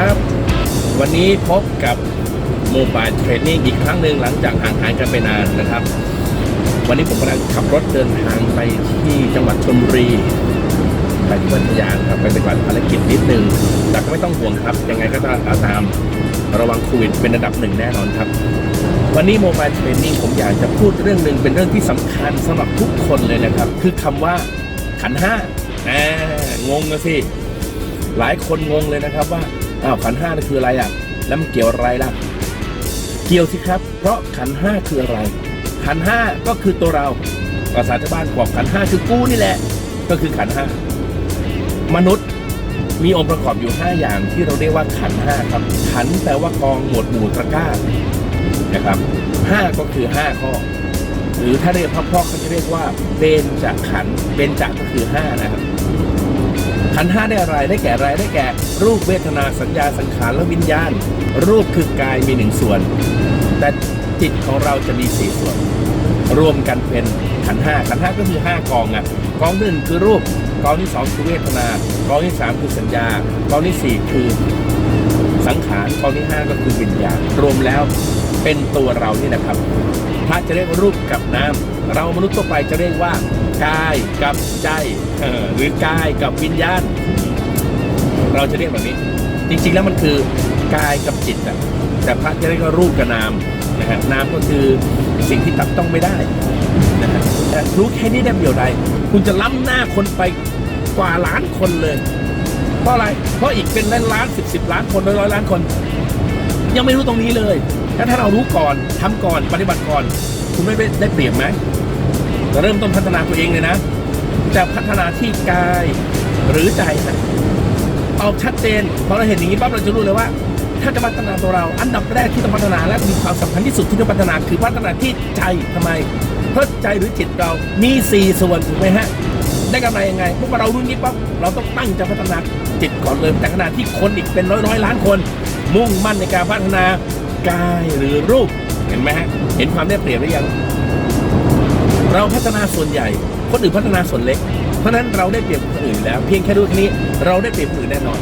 ครับ วันนี้พบกับโมบายเทรนนิ่งอีกครั้งหนึ่งหลังจากห่างหายกันไปนานนะครับ วันนี้ผมกำลังขับรถเดินทางไปที่จังหวัดชลบุรีไปที่พัทยาครับไปปฏิบัติภารกิจนิดนึงแต่ก็ไม่ต้องห่วงครับ ยังไงก็ตามระวังโควิดเป็นระดับหนึ่งแน่นอนครับ วันนี้โมบายเทรนนิ่งผมอยากจะพูดเรื่องหนึ่งเป็นเรื่องที่สำคัญสำหรับทุกคนเลยนะครับ คือคำว่าขันห้าอ่างงนะสิหลายคนงงเลยนะครับว่า อ้าวขันห้านี่คืออะไรอะ แล้วมันเกี่ยวอะไรล่ะ เกี่ยวสิครับ เพราะขันห้าคืออะไร ขันห้าก็คือตัวเราภาษาชาวบ้านบอกขันห้าคือกู้นี่แหละ ก็คือขันห้ามนุษย์มีองค์ประกอบอยู่ 5 อย่างที่เราเรียกว่าขันห้าครับ ขันแปลว่ากองหมวดหมู่ตะกร้านะครับห้าก็คือ 5 ข้อ หรือถ้าเรียกพ่อๆเขาจะเรียกว่าเบนจากขันเบนจากก็คือ 5 นะครับ ขันห้าได้อะไรได้แก่อะไรได้แก่ รูปเวทนาสัญญาสังขารและวิญญาณ รูปคือกายมีหนึ่งส่วน แต่จิตของเราจะมีสี่ส่วน รวมกันเป็นขันห้าขันห้าก็คือห้ากองอะกองหนึ่งคือรูปกองที่สองคือเวทนากองที่สามคือสัญญากองที่สี่คือสังขารกองที่ห้าก็คือวิญญาณรวมแล้วเป็นตัวเรานี่นะครับพระจะเรียกว่ารูปกับนามเรามนุษย์ทั่วไปจะเรียกว่า กายกับใจหรือกายกับวิญญาณ เราจะเรียกแบบนี้ จริงๆแล้วมันคือกายกับจิตอะแต่พระจะเรียกว่ารูปกับนามนะฮะนามก็คือสิ่งที่ตับต้องไม่ได้นะฮะแต่รู้แค่นี้ได้ประโยชน์ใดคุณจะล้ำหน้าคนไปกว่าล้านคนเลย เพราะอะไร เพราะอีกเป็นล้านล้านสิบสิบล้านคนร้อยร้อยล้านคน ยังไม่รู้ตรงนี้เลย ถ้าถ้าเรารู้ก่อนทำก่อนปฏิบัติก่อน คุณไม่ได้เปรียบไหม จะเริ่มต้นพัฒนาตัวเองเลยนะ จะพัฒนาที่กายหรือใจนะตอบชัดเจนพอเราเห็นอย่างนี้ปั๊บเราจะรู้เลยว่า ถ้าจะพัฒนาตัวเรา อันดับแรกที่ต้องพัฒนาและมีความสำคัญที่สุดที่ต้องพัฒนาคือพัฒนาที่ใจทำไมเพราะใจหรือจิตเรามีสี่ส่วนถูกไหมฮะได้กำไรยังไงพวกเรารุ่นนี้ปั๊บเราต้องตั้งใจพัฒนาจิตก่อนเลยแต่ขณะที่คนอีกเป็นร้อยร้อยล้านคน มุ่งมั่นในการพัฒนากายหรือรูปเห็นไหมฮะเห็นความได้เปรียบหรือยัง เราพัฒนาส่วนใหญ่ คนอื่นพัฒนาส่วนเล็ก เพราะนั้นเราได้เปรียบคนอื่นแล้ว เพียงแค่ดูแค่นี้เราได้เปรียบคนอื่นแน่นอน